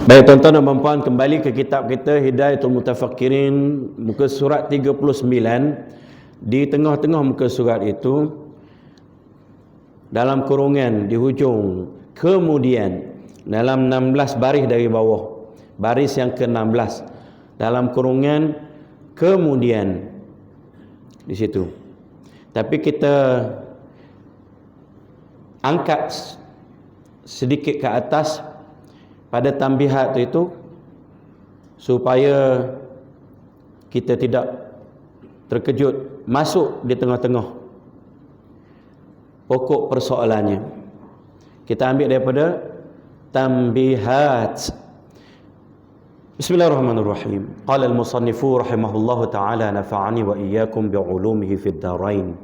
Baik tuan-tuan dan puan kembali ke kitab kita Hidayatul Mutafakirin muka surat 39 di tengah-tengah muka surat itu dalam kurungan di hujung kemudian dalam 16 baris dari bawah baris yang ke-16 dalam kurungan kemudian di situ. Tapi kita angkat sedikit ke atas pada tambihat itu supaya kita tidak terkejut masuk di tengah-tengah pokok persoalannya. Kita ambil daripada tambihat. Bismillahirrahmanirrahim. Qala al-musannifu rahimahullahu taala nafa'ani wa iyyakum bi'ulumihi fid darain.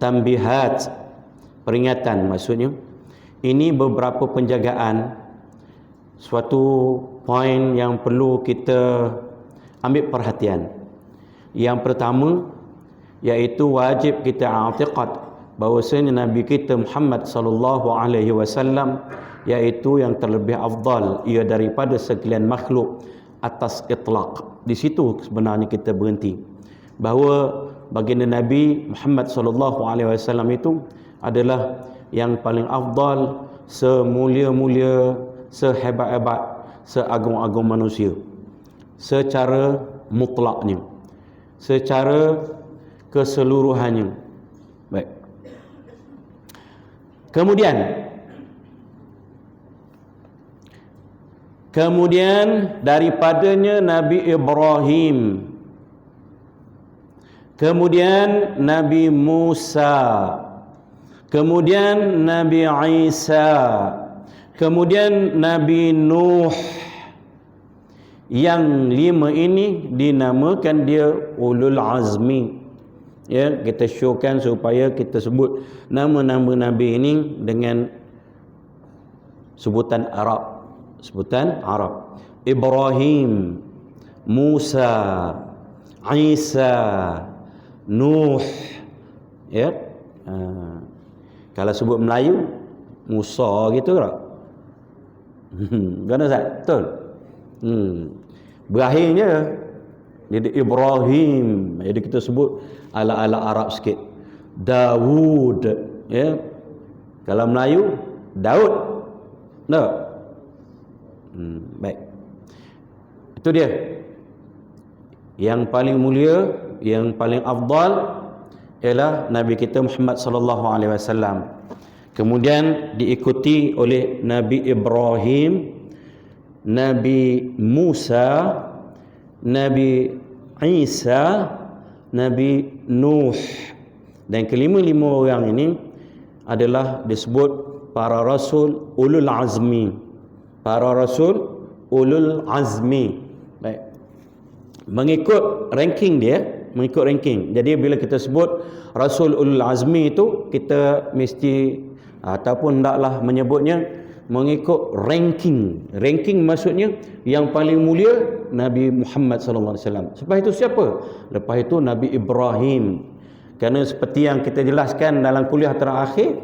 Tambihat peringatan maksudnya. Ini beberapa penjagaan suatu poin yang perlu kita ambil perhatian. Yang pertama iaitu wajib kita i'tiqad bahwasanya nabi kita Muhammad sallallahu alaihi wasallam iaitu yang terlebih afdal ia daripada sekalian makhluk atas itlaq. Di situ sebenarnya kita berhenti. Bahawa baginda Nabi Muhammad sallallahu alaihi wasallam itu adalah yang paling afdal semulia-mulia sehebat-hebat, seagung-agung manusia. Secara mutlaknya. Secara keseluruhannya. Baik. Kemudian Kemudian daripadanya Nabi Ibrahim Kemudian Nabi Musa Kemudian Nabi Isa Kemudian Nabi Nuh yang lima ini dinamakan dia ulul azmi. Ya, kita showkan supaya kita sebut nama-nama nabi ini dengan sebutan Arab. Sebutan Arab. Ibrahim, Musa, Isa, Nuh. Ya. Ha. Kalau sebut Melayu, Musa gitu tak? Gana Ustaz? Betul? Hmm. Berakhirnya jadi Ibrahim. Jadi kita sebut ala-ala Arab sikit. Dawud, ya. Kalau Melayu, Daud. Tak? Hmm, baik. Itu dia. Yang paling mulia, yang paling afdal ialah Nabi kita Muhammad sallallahu alaihi wasallam kemudian diikuti oleh Nabi Ibrahim Nabi Musa Nabi Isa Nabi Nuh. Dan kelima-lima orang ini adalah disebut para rasul ulul azmi. Para rasul ulul azmi. Baik. Mengikut ranking dia mengikut ranking. Jadi bila kita sebut rasul ulul azmi itu kita mesti ataupun hendaklah menyebutnya mengikut ranking. Ranking maksudnya yang paling mulia Nabi Muhammad sallallahu alaihi wasallam. Lepas itu siapa? Lepas itu Nabi Ibrahim. Kerana seperti yang kita jelaskan dalam kuliah terakhir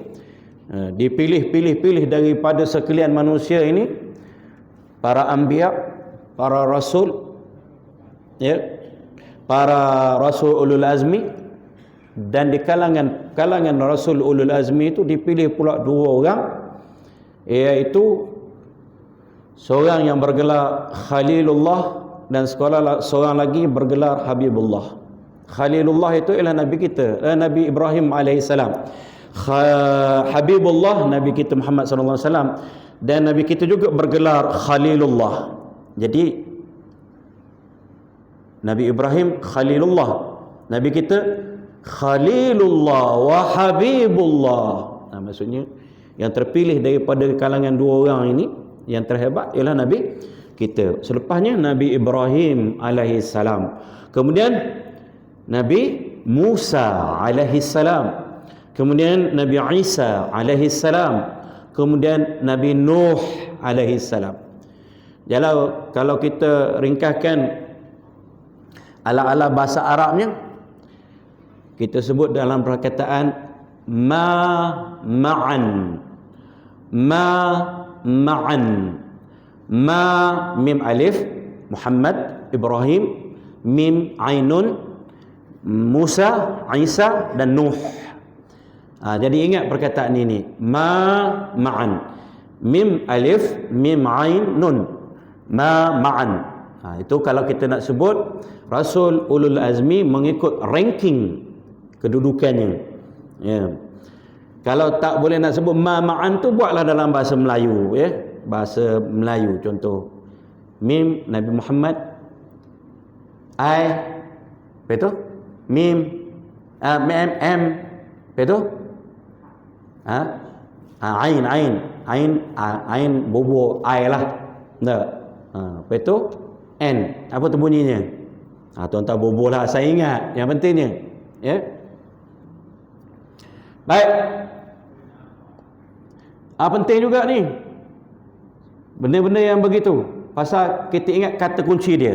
eh, dipilih-pilih-pilih daripada sekalian manusia ini para anbiya para rasul ya para rasul ulul azmi dan di kalangan kalangan Rasul Ulul Azmi itu dipilih pula dua orang. Iaitu seorang yang bergelar Khalilullah dan seorang lagi bergelar Habibullah. Khalilullah itu ialah Nabi kita eh, Nabi Ibrahim AS Habibullah Nabi kita Muhammad SAW dan Nabi kita juga bergelar Khalilullah. Jadi Nabi Ibrahim Khalilullah. Nabi kita Khalilullah wa Habibullah. Nah, maksudnya yang terpilih daripada kalangan dua orang ini yang terhebat ialah Nabi kita. Selepasnya Nabi Ibrahim alaihi salam. Kemudian Nabi Musa alaihi salam. Kemudian Nabi Isa alaihi salam. Kemudian Nabi Nuh alaihi salam. Kalau kalau kita ringkaskan ala-ala bahasa Arabnya kita sebut dalam perkataan ma ma'an. Ma ma'an. Ma mim alif Muhammad Ibrahim mim ainun Musa Isa dan Nuh. Ha, jadi ingat perkataan ini. Ma ma'an. Mim alif mim ain nun ma ma'an. Ha, itu kalau kita nak sebut Rasul Ulul Azmi mengikut ranking kedudukannya. Ya. Kalau tak boleh nak sebut ma ma'an tu buatlah dalam bahasa Melayu ya. Bahasa Melayu contoh. Mim Nabi Muhammad. I apa mim uh, m m apa ha? Uh, ain ain. Ain ain bobo I lah. Tak ha itu? N. Apa tu bunyinya? Ha tuan-tuan bobo lah saya ingat. Yang pentingnya ya. yeah? Baik ah penting juga ni Benda-benda yang begitu. Pasal kita ingat kata kunci dia.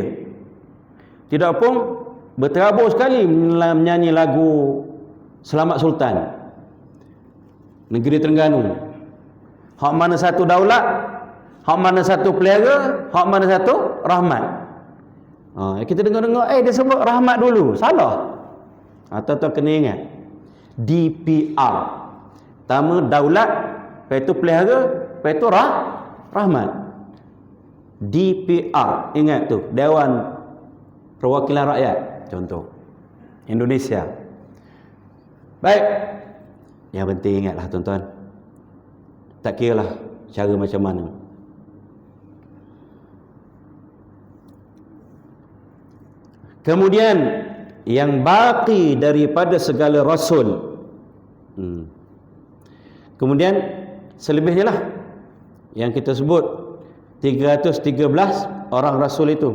Tidak pun berterabur sekali menyanyi lagu Selamat Sultan. Negeri Terengganu. Hak mana satu daulat, hak mana satu pelera, hak mana satu rahmat. Ha, kita dengar-dengar, eh dia sebut rahmat dulu. Salah. Atau tu kena ingat. DPR. Pertama daulat, lepas itu pelera, lepas itu rah, rahmat. DPR ingat tu Dewan Perwakilan Rakyat contoh Indonesia. Baik. Yang penting ingatlah tuan-tuan. Tak kira lah cara macam mana. Kemudian yang baki daripada segala rasul hmm. kemudian selebihnya lah yang kita sebut 313 orang rasul itu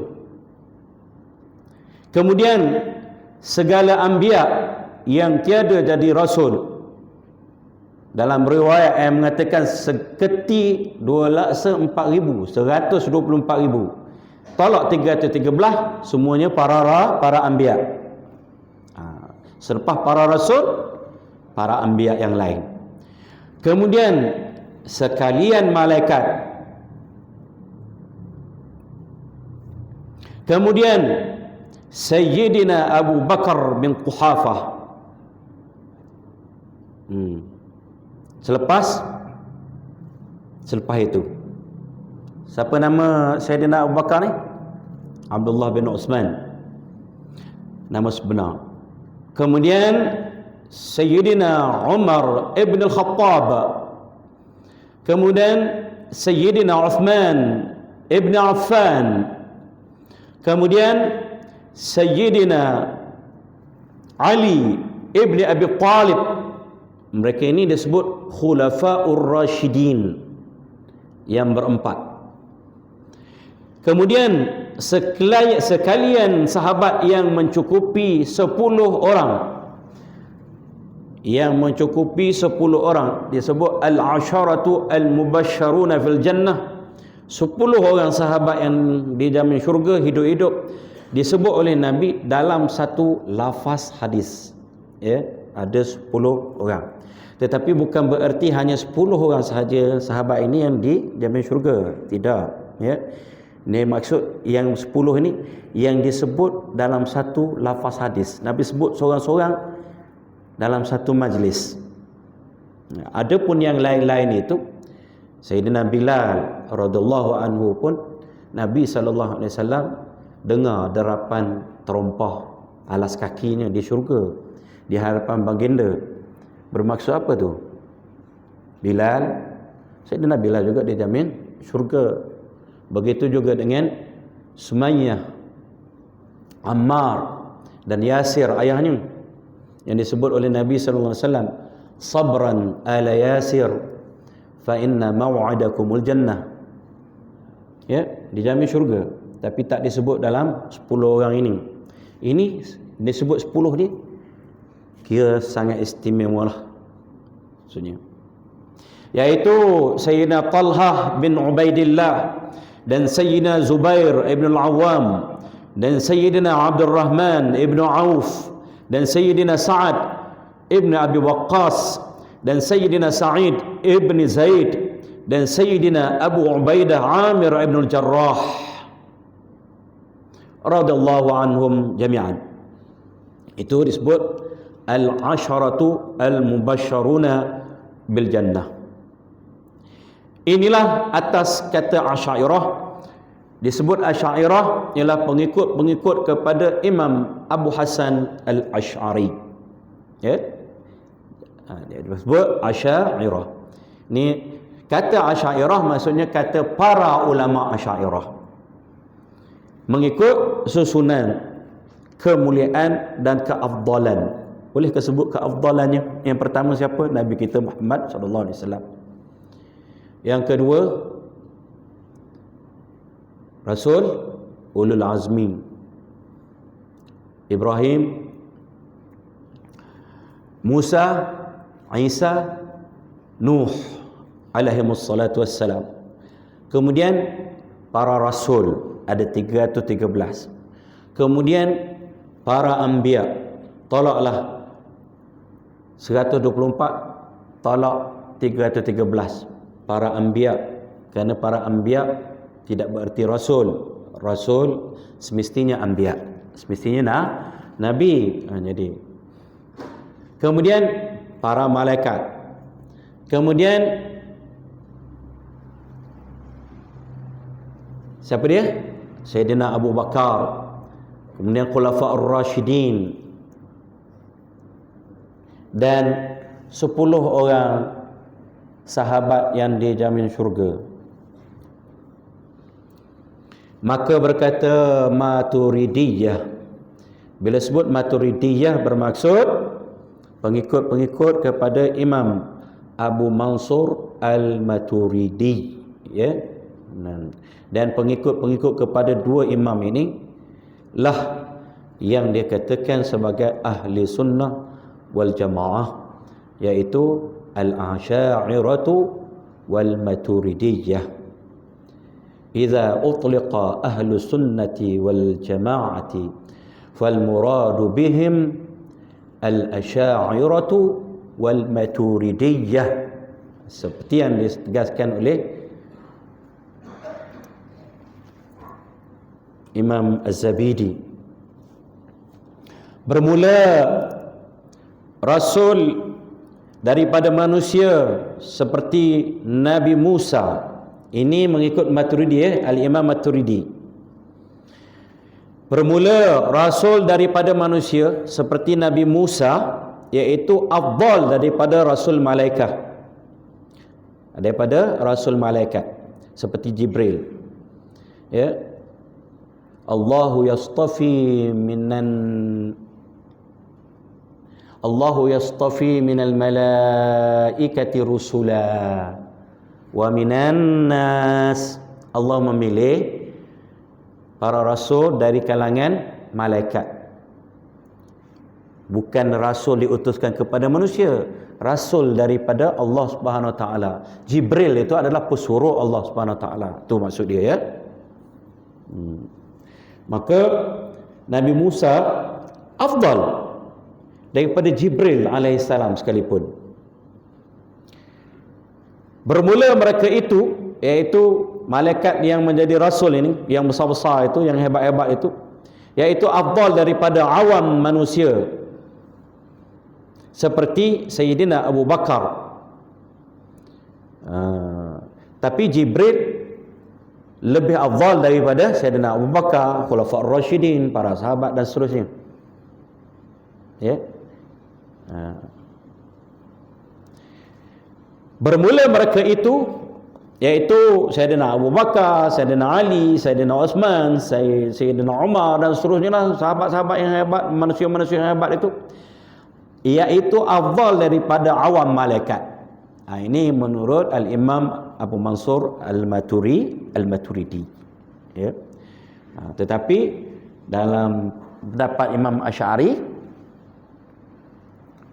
kemudian segala anbiya yang tiada jadi rasul dalam riwayat yang mengatakan seketi 204,000 124,000 tolak 313 semuanya para para anbiya ha. selepas para rasul para anbiya yang lain. Kemudian sekalian malaikat. Kemudian Sayyidina Abu Bakar bin Quhafah. Hmm. selepas selepas itu siapa nama Sayyidina Abu Bakar ni? Abdullah bin Utsman. Nama sebenar. Kemudian Sayyidina Umar ibn al-Khattab. Kemudian Sayyidina Uthman Ibn Affan. Kemudian Sayyidina Ali Ibn Abi Talib. Mereka ini disebut Khulafa'ur Rashidin Yang berempat. Kemudian sekalian sahabat yang mencukupi sepuluh orang yang mencukupi 10 orang. Disebut al-asharatu al-mubasysyaruna fil jannah. 10 orang sahabat yang dijamin syurga hidup-hidup. Disebut oleh nabi dalam satu lafaz hadis. Ya ada 10 orang. Tetapi bukan bererti hanya 10 orang sahaja sahabat ini yang dijamin syurga. Tidak ya. Ini maksud yang 10 ini yang disebut dalam satu lafaz hadis. Nabi sebut seorang-seorang dalam satu majlis. Adapun yang lain-lain itu Sayyidina Bilal radhiyallahu anhu pun Nabi sallallahu alaihi wasallam dengar derapan terompah alas kakinya di syurga di hadapan baginda. Bermaksud apa tu? Bilal Sayyidina Bilal juga dijamin syurga. Begitu juga dengan Sumayyah Ammar dan Yasir ayahnya yang disebut oleh Nabi sallallahu alaihi wasallam sabran ala yasir fa inna maw'adakumul jannah. Ya dijamin syurga tapi tak disebut dalam 10 orang ini. Ini disebut 10 ni kira sangat istimewa lah maksudnya. Yaitu Sayyidina Talhah bin Ubaidillah dan Sayyidina Zubair ibn al-Awwam dan Sayyidina Abdul Rahman ibn Auf dan Sayyidina Sa'ad ibn Abi Waqqas dan Sayyidina Sa'id ibn Zaid dan Sayyidina Abu Ubaidah Amir ibn al-Jarrah radhiyallahu anhum jami'an itu disebut al-asharatu al-mubasysyaruna bil jannah inilah atas kata asyairah disebut asyairah ialah pengikut-pengikut kepada Imam Abu Hasan al-Ash'ari. Ya? Ha, dia disebut asyairah ni kata asyairah maksudnya kata para ulama asyairah mengikut susunan kemuliaan dan keafdalan. Boleh kesebut keafdalannya? Yang pertama siapa? Nabi kita Muhammad sallallahu alaihi wasallam. Yang kedua Rasul Ulul Azmi. Ibrahim Musa Isa Nuh alaihi wassalatu wassalam. Kemudian para rasul ada 313 kemudian para anbiya tolaklah 124 tolak 313 para anbiya kerana para anbiya tidak berarti rasul. Rasul semestinya anbiya. Semestinya nah nabi. Ha, jadi. Kemudian para malaikat. Kemudian siapa dia? Sayyidina Abu Bakar. Kemudian Khulafa'ur Rashidin dan 10 orang sahabat yang dijamin syurga Maka berkata Maturidiyah. Bila sebut Maturidiyah bermaksud pengikut-pengikut kepada Imam Abu Mansur Al-Maturidi. Ya? Dan pengikut-pengikut kepada dua imam ini lah yang dia katakan sebagai ahli sunnah wal jamaah iaitu al-asha'iratu wal maturidiyah. إذا أطلق أهل السنة والجماعة فالمراد بهم الأشاعرة والماتريدية seperti yang ditegaskan oleh Imam Az-Zabidi bermula Rasul daripada manusia seperti Nabi Musa ini mengikut Maturidi eh? Al-Imam Maturidi. Bermula Rasul daripada manusia seperti Nabi Musa iaitu afdal daripada Rasul Malaikat daripada Rasul Malaikat seperti Jibril. Ya. Allahu yastafi minan Allahu yastafi minal malaikati rusula wa minan nas. Allah memilih para rasul dari kalangan malaikat. Bukan rasul diutuskan kepada manusia rasul daripada Allah Subhanahu wa taala. Jibril itu adalah pesuruh Allah Subhanahu wa taala. Tu maksud dia ya. Hmm. maka Nabi Musa afdal daripada Jibril alaihissalam sekalipun. Bermula mereka itu iaitu malaikat yang menjadi rasul ini yang besar-besar itu yang hebat-hebat itu iaitu afdal daripada awam manusia seperti Sayyidina Abu Bakar uh, tapi Jibril lebih afdal daripada Sayyidina Abu Bakar Khulafaur Rashidin para sahabat dan seterusnya ya yeah. Ha. Bermula mereka itu iaitu Sayyidina Abu Bakar, Sayyidina Ali, Sayyidina Osman, Sayyidina Umar dan seterusnya lah sahabat-sahabat yang hebat, manusia-manusia yang hebat itu iaitu afdal daripada awam malaikat. Ha, ini menurut Al-Imam Abu Mansur Al-Maturi Al-Maturidi. Ya. Ha, tetapi dalam pendapat Imam Asy'ari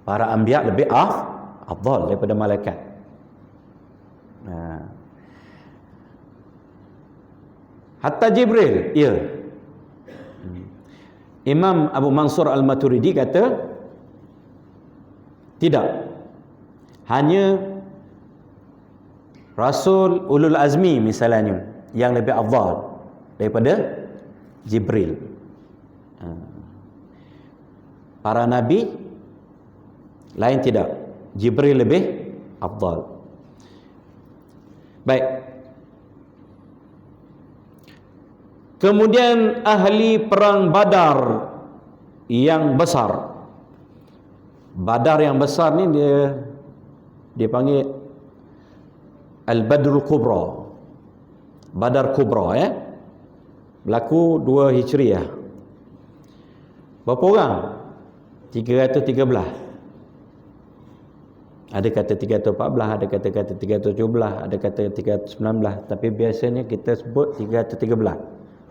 para anbiya lebih af afdal daripada malaikat. Nah. Hatta Jibril, ya. Imam Abu Mansur Al-Maturidi kata tidak. Hanya Rasul Ulul Azmi misalnya yang lebih afdal daripada Jibril. Ha. Para nabi lain tidak. Jibril lebih afdal. Baik. Kemudian ahli perang Badar yang besar. Badar yang besar ni dia dipanggil Al-Badrul Kubra. Badar Kubra ya. Eh? Berlaku 2 Hijriah. Berapa orang? 313. Ada kata 314, ada kata kata 317, ada kata 319, tapi biasanya kita sebut 313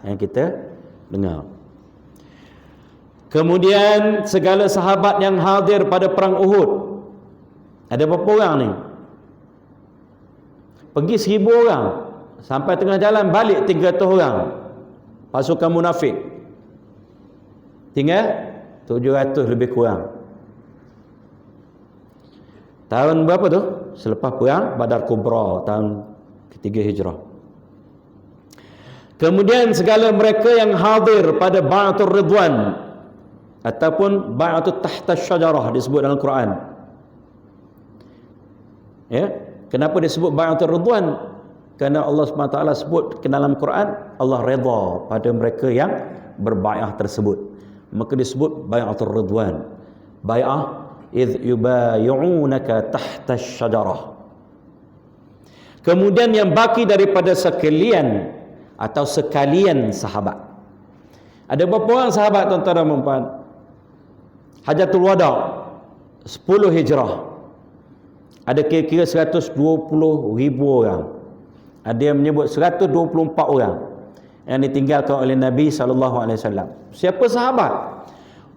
yang kita dengar. Kemudian segala sahabat yang hadir pada perang Uhud. Ada berapa orang ni? Pergi seribu orang. Sampai tengah jalan balik tiga ratus orang. Pasukan munafik. Tinggal tujuh ratus lebih kurang. Tahun berapa tu? Selepas perang Badar Kubra tahun ketiga hijrah. Kemudian segala mereka yang hadir pada Ba'atul Ridwan ataupun Ba'atul Tahta Syajarah disebut dalam Quran. Ya, Kenapa disebut Bai'atul Ridwan? Kerana Allah SWT sebut ke dalam Quran, Allah redha pada mereka yang berbai'ah tersebut. Maka disebut Bai'atul Ridwan. Bai'ah idh yubayi'unaka tahta syajarah. Kemudian yang baki daripada sekalian atau sekalian sahabat. Ada berapa orang sahabat tuan-tuan dan puan? Hajatul Wada' 10 Hijrah ada kira-kira 120 ribu orang ada yang menyebut 124 orang yang ditinggalkan oleh Nabi SAW siapa sahabat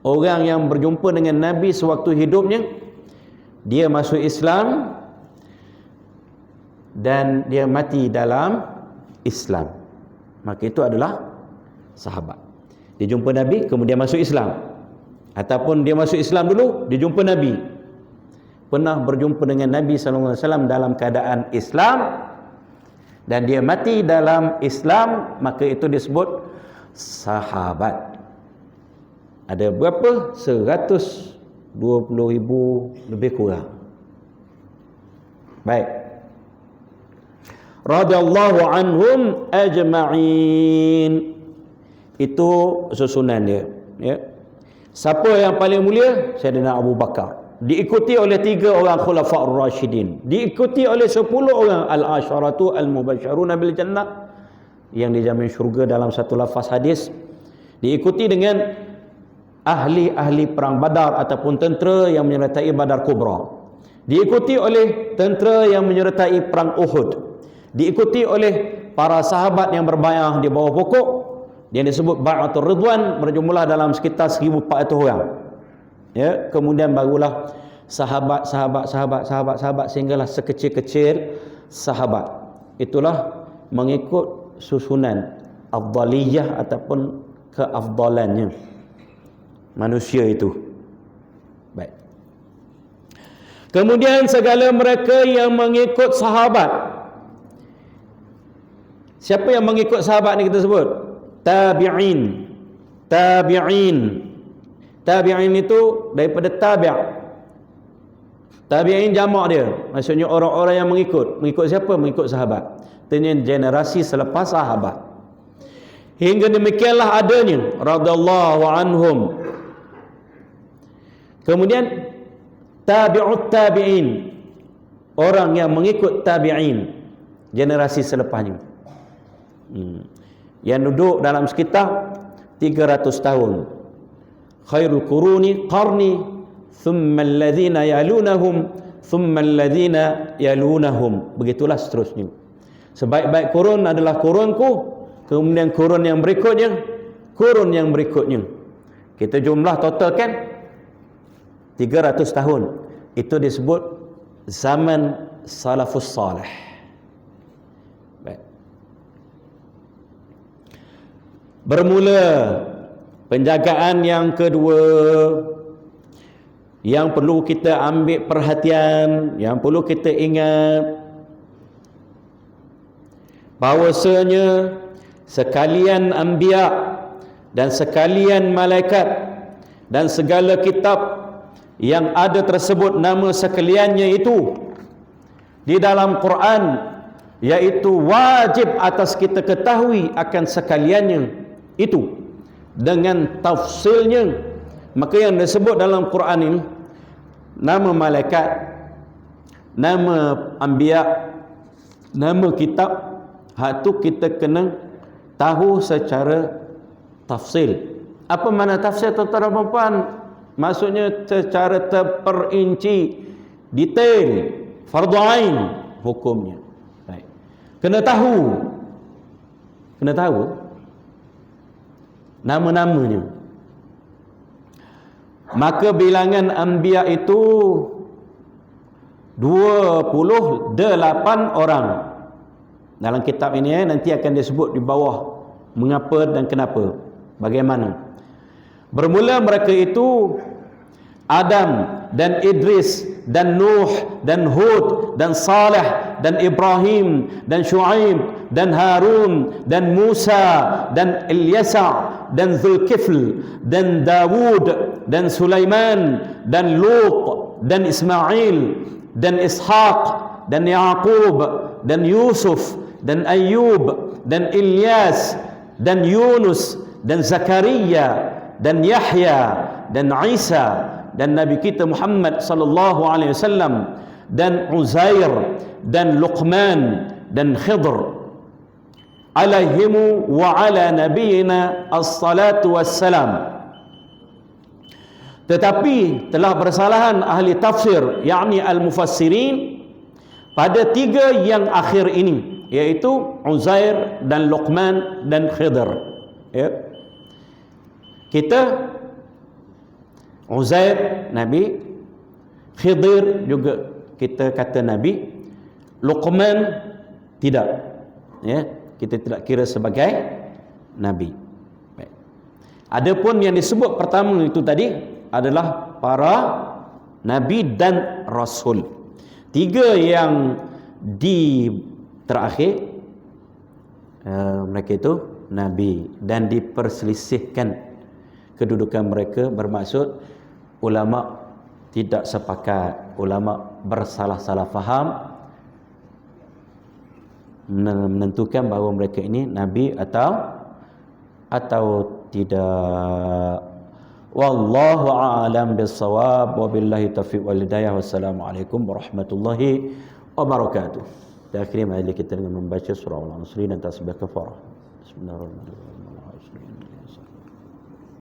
orang yang berjumpa dengan Nabi sewaktu hidupnya dia masuk Islam dan dia mati dalam Islam. Maka itu adalah sahabat. Dia jumpa Nabi kemudian masuk Islam. Ataupun dia masuk Islam dulu dia jumpa Nabi. Pernah berjumpa dengan Nabi sallallahu alaihi wasallam dalam keadaan Islam dan dia mati dalam Islam maka itu disebut sahabat ada berapa? 120 ribu lebih kurang. Baik. Radhiyallahu anhum ajma'in. Itu susunan dia ya. Siapa yang paling mulia? Sayyidina Abu Bakar. Diikuti oleh tiga orang khulafa'ur rasyidin diikuti oleh sepuluh orang al-asyaratu al-mubasyaruna bil jannah yang dijamin syurga dalam satu lafaz hadis. Diikuti dengan ahli-ahli perang badar ataupun tentera yang menyertai badar kubra. Diikuti oleh tentera yang menyertai perang uhud. Diikuti oleh para sahabat yang berbayang di bawah pokok. Yang disebut ba'atul ridwan berjumlah dalam sekitar 1400 orang. Ya kemudian barulah sahabat sahabat sahabat sahabat sahabat sehinggalah sekecil-kecil sahabat. Itulah mengikut susunan afdaliyah ataupun keafdalannya manusia itu baik kemudian segala mereka yang mengikut sahabat siapa yang mengikut sahabat ni kita sebut tabi'in tabi'in Tabi'in itu daripada tabi' Tabi'in jamak dia. Maksudnya orang-orang yang mengikut. Mengikut siapa? Mengikut sahabat. Tanya generasi selepas sahabat. Hingga demikianlah adanya radhiyallahu anhum. Kemudian tabi'ut tabi'in. Orang yang mengikut tabi'in. Generasi selepasnya. Hmm. Yang duduk dalam sekitar 300 tahun. Khairul quruni qarni. Thumma alladhina yalunahum thumma alladhina yalunahum. Begitulah seterusnya. Sebaik-baik kurun adalah kurunku. Kemudian kurun yang berikutnya kurun yang berikutnya. Kita jumlah total kan 300 tahun. Itu disebut zaman salafus salih. Bermula Penjagaan yang kedua yang perlu kita ambil perhatian, yang perlu kita ingat bahwasanya sekalian anbiya dan sekalian malaikat dan segala kitab yang ada tersebut nama sekaliannya itu. Di dalam Quran yaitu wajib atas kita ketahui akan sekaliannya itu. Dengan tafsilnya. Maka yang disebut dalam Quran ini nama malaikat nama anbiya nama kitab hak tu kita kena tahu secara tafsil. Apa makna tafsir tuan-tuan dan puan maksudnya secara terperinci detail fardu ain hukumnya. Baik. Kena tahu. Kena tahu nama-namanya. Maka bilangan anbiya itu 28 orang. Dalam kitab ini eh, nanti akan disebut di bawah mengapa dan kenapa. Bagaimana Bermula mereka itu Adam dan Idris dan Nuh dan Hud dan Saleh dan Ibrahim dan Shu'aib dan Harun dan Musa dan Ilyasa dan Zulkifl dan Dawud dan Sulaiman dan Lut dan Ismail dan Ishaq dan Yaqub dan Yusuf dan Ayyub dan Ilyas dan Yunus dan Zakaria dan Yahya dan Isa dan Nabi kita Muhammad sallallahu alaihi wasallam dan Uzair dan Luqman dan Khidr. Alaihimu wa ala nabiyina as-salatu wassalam. Tetapi telah bersalahan ahli tafsir yakni al-mufassirin pada tiga yang akhir ini yaitu Uzair dan Luqman dan Khidr. Ya kita Uzair Nabi. Khidir juga kita kata Nabi. Luqman tidak. Ya kita tidak kira sebagai Nabi. Adapun yang disebut pertama itu tadi adalah para Nabi dan Rasul. Tiga yang di terakhir uh, mereka itu Nabi. Dan diperselisihkan kedudukan mereka bermaksud ulama tidak sepakat ulama bersalah-salah faham menentukan bahawa mereka ini nabi atau atau tidak. Wallahu a'lam bissawab. Wabillahi taufiq wal hidayah. Wassalamu alaikum warahmatullahi wabarakatuh. Dan akhirnya mari kita dengan membaca surah al-ansri dan tasbih kafarah bismillahirrahmanirrahim